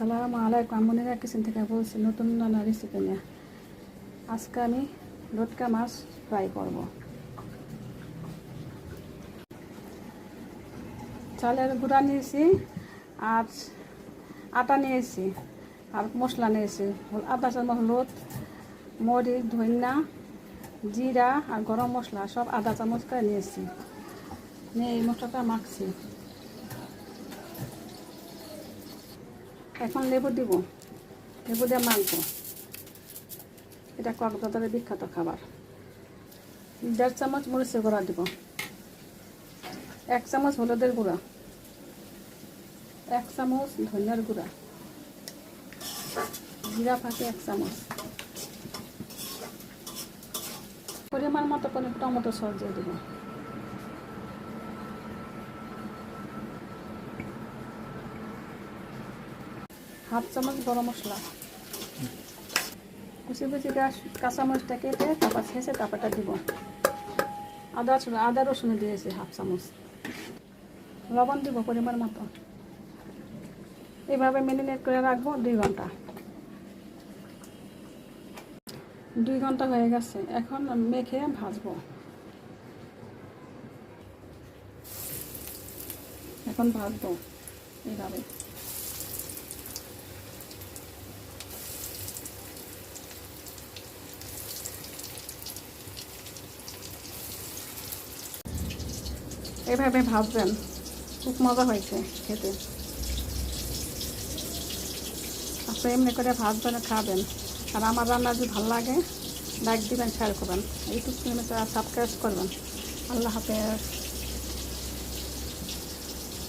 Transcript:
আসসালামু আলাইকুম আমনিরা কিচেন থেকে বলছি, নতুন নানা রেসিপি নিয়ে আজকে আমি লটকা মাছ ফ্রাই করব। চালের গুঁড়া নিয়েছি, আর আটা নিয়েছি, আর মশলা নিয়েছি। আদা চামচ হলুদ, মরিচ ধনিয়া জিরা, আর গরম মশলা, সব আদা চামচ করে নিয়েছি। নিয়ে এই মশলাটা মাখছি। এখন লেবু দিব। লেবু দিয়ে মাংস এটা কক্সবাজারের বিখ্যাত খাবার। দেড় চামচ মরিচের গুঁড়া দিব। এক চামচ হলুদের গুঁড়া। এক চামচ ধনিয়ার গুঁড়া। জিরা ফাঁকি এক চামচ। পরিমাণ মতো করে টমেটো সস দিয়ে দেবো। হাফ চামচ গরম মশলা। কুচি কুচি গাছ কাঁচামরিচটা কেটে তারপর ছেঁচে তারপরটা দিব। আদা আদা রসুন দিয়েছি হাফ চামচ। লবণ দিব পরিমাণ মতো। এইভাবে মেরিনেট করে রাখব দুই ঘণ্টা। দুই ঘণ্টা হয়ে গেছে, এখন মেখে ভাজবো। এখন ভাজবো এইভাবে। এভাবে ভাজবেন, খুব মজা হয়েছে খেতে। আপনি এমনি করে ভাজবেন খাবেন। আর আমার রান্না যদি ভালো লাগে লাইক দিবেন শেয়ার করবেন। ইউটিউব চ্যানেলটা সাবস্ক্রাইব করবেন। আল্লাহ হাফেজ।